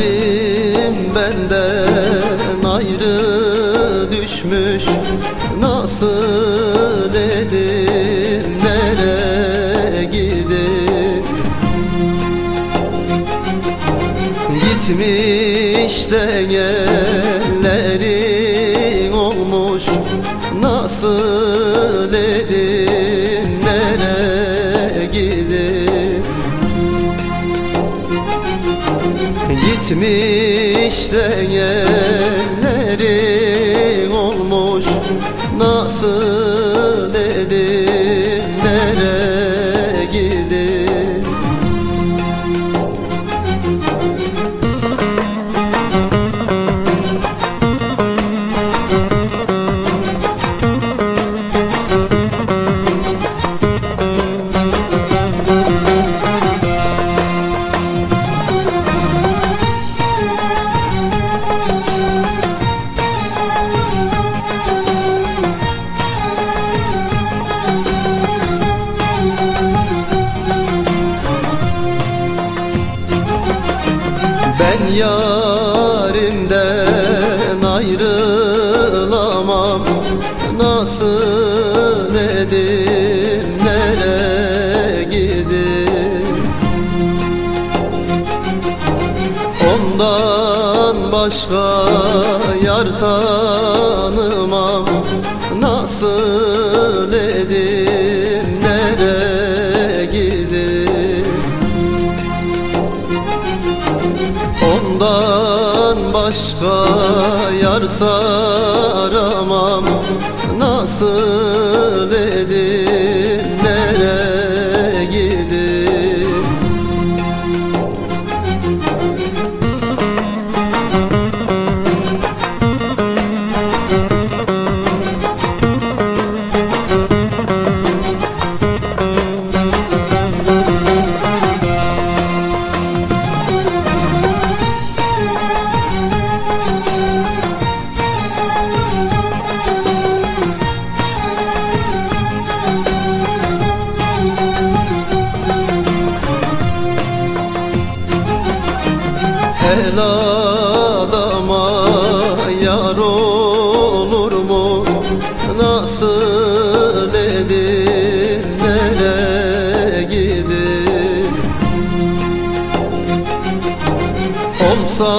Yarim benden ayrı düşmüş. Nasıl edip nereye gidip Gitmiş de yerleri olmuş. Nasıl edip Gitmiş de yerleri olmuş. Nasıl yarimden ayrılamam. Nasıl edip nereye gidip Ondan başka yar tanımam başka yar saramam. Nasıl edip yar olur mu? Nasıl edip nereye gidip Olsa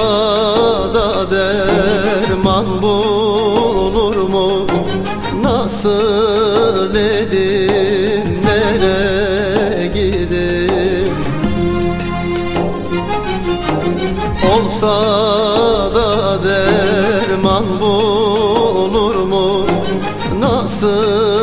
da derman bulur mu? Nasıl edip nereye gidip Olsa 诺思。